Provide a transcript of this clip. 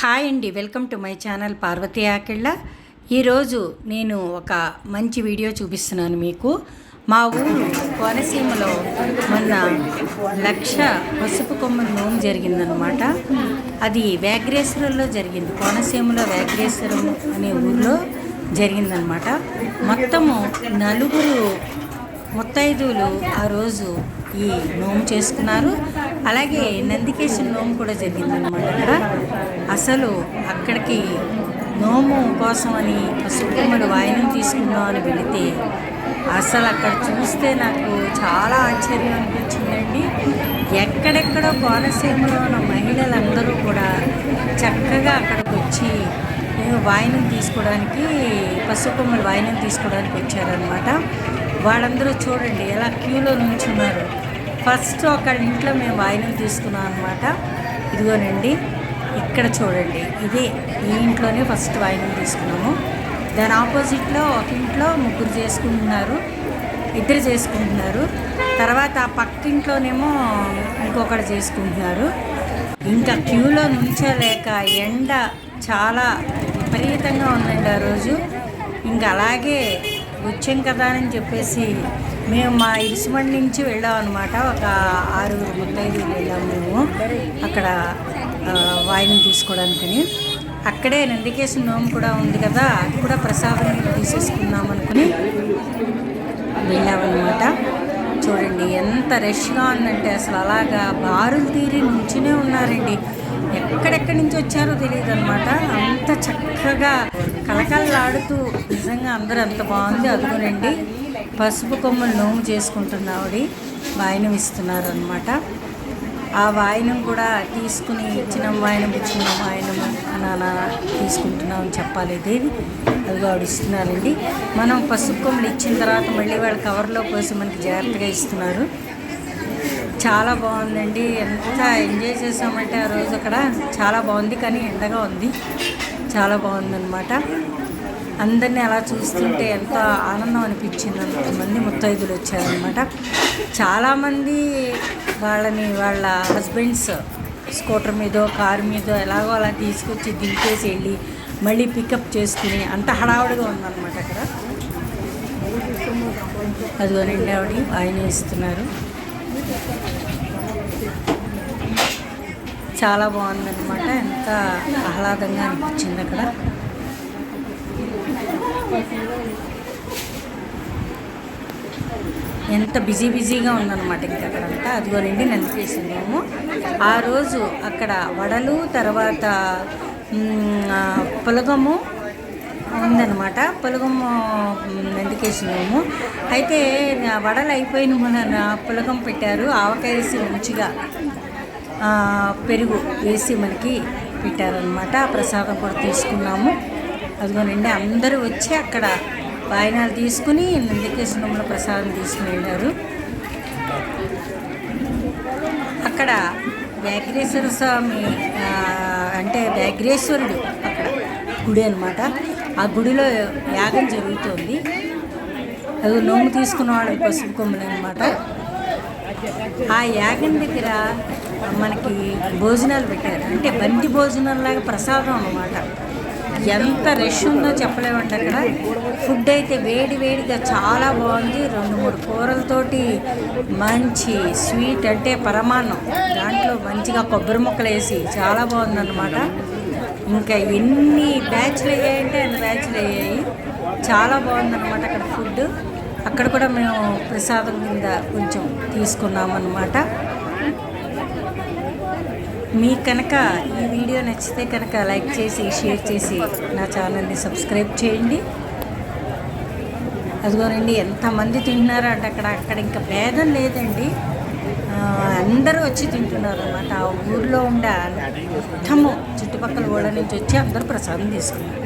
Hi అండి welcome to my channel Parvathi Akilla ఈరోజు నేను ఒక మంచి వీడియో చూపిస్తున్నాను మీకు. మా ఊరు కోనసీమలో మొన్న లక్ష పసుపు కొమ్మల నోము జరిగిందనమాట అది వ్యాఘ్రేశ్వరంలో జరిగింది. కోనసీమలో వ్యాఘ్రేశ్వరం అనే ఊర్లో జరిగిందనమాట మొత్తము నలుగురు ముత్తైదువులు ఆ రోజు ఈ నోము చేసుకున్నారు. అలాగే నందికేశ్వర నోము కూడా జరిగిందనమాట అక్కడ. అసలు అక్కడికి నోము కోసం అని పసుపుమ్మడి వాయినం తీసుకుందాం అని వెళితే అసలు అక్కడ చూస్తే నాకు చాలా ఆశ్చర్యం అనిపించిందండి. ఎక్కడెక్కడో కోనసీమలో ఉన్న మహిళలందరూ కూడా చక్కగా అక్కడికి వచ్చి వాయినం తీసుకోవడానికి పసుపుమ్మడి వాయినం తీసుకోవడానికి వచ్చారనమాట వాళ్ళందరూ చూడండి ఎలా క్యూలో నుంచున్నారు. ఫస్ట్ అక్కడ ఇంట్లో మేము వాయినం తీసుకున్నాం అనమాట ఇదిగోనండి ఇక్కడ చూడండి. ఇదే ఈ ఇంట్లోనే ఫస్ట్ వాయినం తీసుకున్నాము. దాని ఆపోజిట్లో ఒక ఇంట్లో ముగ్గురు చేసుకుంటున్నారు ఇద్దరు చేసుకుంటున్నారు. తర్వాత ఆ పక్క ఇంట్లోనేమో ఇంకొకటి చేసుకుంటున్నారు. ఇంకా క్యూలో నుంచోలేక ఎండ చాలా విపరీతంగా ఉందండి ఆ రోజు. ఇంకా అలాగే వచ్చాం కదా అని చెప్పేసి మేము మా ఇరుసుమండి నుంచి వెళ్ళాం అనమాట ఒక ఆరుగురు ముత్తైదు వెళ్ళాము మేము. అక్కడ వాయిని తీసుకోవడానికి అక్కడే నందికేశ్వర నోము కూడా ఉంది కదా అది కూడా ప్రసాదం తీసేసుకుందాం అనుకుని వెళ్ళామన్నమాట. చూడండి ఎంత రష్గా ఉందంటే అసలు అలాగా బారులు తీరి నుంచునే ఉన్నారండి. ఎక్కడెక్కడి నుంచి వచ్చారో తెలియదు అనమాట అంత చక్కగా కలకలలాడుతూ నిజంగా అందరూ అంత బాగుంది అదుగునండి. పసుపు కొమ్మలు నోము చేసుకుంటున్న ఆవిడ వాయినం ఇస్తున్నారు అనమాట ఆ వాయినం కూడా తీసుకుని ఇచ్చిన వాయినం ఇచ్చిన వాయినం నాన్న తీసుకుంటున్నాం అని చెప్పాలి. ఇది అది ఆవిడ ఇస్తున్నారండి. మనం పసుపు కొమ్మలు ఇచ్చిన తర్వాత మళ్ళీ వాళ్ళ కవర్లో పోసి మనకి జాగ్రత్తగా ఇస్తున్నారు. చాలా బాగుందండి. ఎంత ఎంజాయ్ చేసామంటే ఆ రోజు అక్కడ. చాలా బాగుంది కానీ ఎండగా ఉంది. చాలా బాగుందన్నమాట. అందరినీ అలా చూస్తుంటే ఎంత ఆనందం అనిపించింది అంతమంది ముత్తైదులు వచ్చారనమాట చాలామంది వాళ్ళని వాళ్ళ హస్బెండ్స్ స్కూటర్ మీదో కారు మీదో ఎలాగో అలా తీసుకొచ్చి దింపేసి వెళ్ళి మళ్ళీ పికప్ చేసుకుని అంత హడావుడిగా ఉందన్నమాట అక్కడ. అదిగోనండి ఆవిడ ఆయన ఇస్తున్నారు చాలా బాగుందన్నమాట. ఎంత ఆహ్లాదంగా అనిపించింది అక్కడ. ఎంత బిజీ బిజీగా ఉందన్నమాట ఇంకా అక్కడంతా. అదిగోనండి నందికేసిందేమో ఆ రోజు అక్కడ వడలు తర్వాత పులగము ఉందన్నమాట. పులగము నందికేసినాము అయితే వడలు అయిపోయిన మన పులగం పెట్టారు. ఆవకాయ వేసి మంచిగా పెరుగు వేసి మనకి పెట్టారనమాట ప్రసాదం కూడా తీసుకున్నాము. అదిగోనండి అందరూ వచ్చి అక్కడ వాయినాలు తీసుకుని నందికేశ్వరంలో ప్రసాదం తీసుకుని వెళ్ళారు. అక్కడ వ్యాఘ్రేశ్వర స్వామి అంటే వ్యాఘ్రేశ్వరుడు అక్కడ గుడి అనమాట ఆ గుడిలో యాగం జరుగుతుంది. అది నోము తీసుకున్న వాళ్ళు పసుపు కొమ్మలు అనమాట ఆ యాగం దగ్గర మనకి భోజనాలు పెట్టారు. అంటే బంతి భోజనంలాగా ప్రసాదం అనమాట ఎంత రష్ ఉందో చెప్పలేమండి అక్కడ. ఫుడ్ అయితే వేడి వేడిగా చాలా బాగుంది. రెండు మూడు కూరలతోటి మంచి స్వీట్ అంటే పరమాన్నం. దాంట్లో మంచిగా కొబ్బరి ముక్కలు వేసి చాలా బాగుందన్నమాట. ఇంకా ఎన్ని బ్యాచ్లు అయ్యాయంటే అన్ని బ్యాచ్లు అయ్యాయి. చాలా బాగుందన్నమాట అక్కడ ఫుడ్ అక్కడ కూడా మేము ప్రసాదం కింద కొంచెం తీసుకున్నామన్నమాట. మీకు కనుక ఈ వీడియో నచ్చితే కనుక లైక్ చేసి షేర్ చేసి నా ఛానల్ని సబ్స్క్రైబ్ చేయండి. అదిగోనండి ఎంతమంది తింటున్నారో అంటే అక్కడ. అక్కడ ఇంకా భేదం లేదండి. అందరూ వచ్చి తింటున్నారు అనమాట ఆ ఊర్లో ఉండే మొత్తము చుట్టుపక్కల ఊళ్ళ నుంచి వచ్చి అందరూ ప్రసాదం తీసుకున్నారు.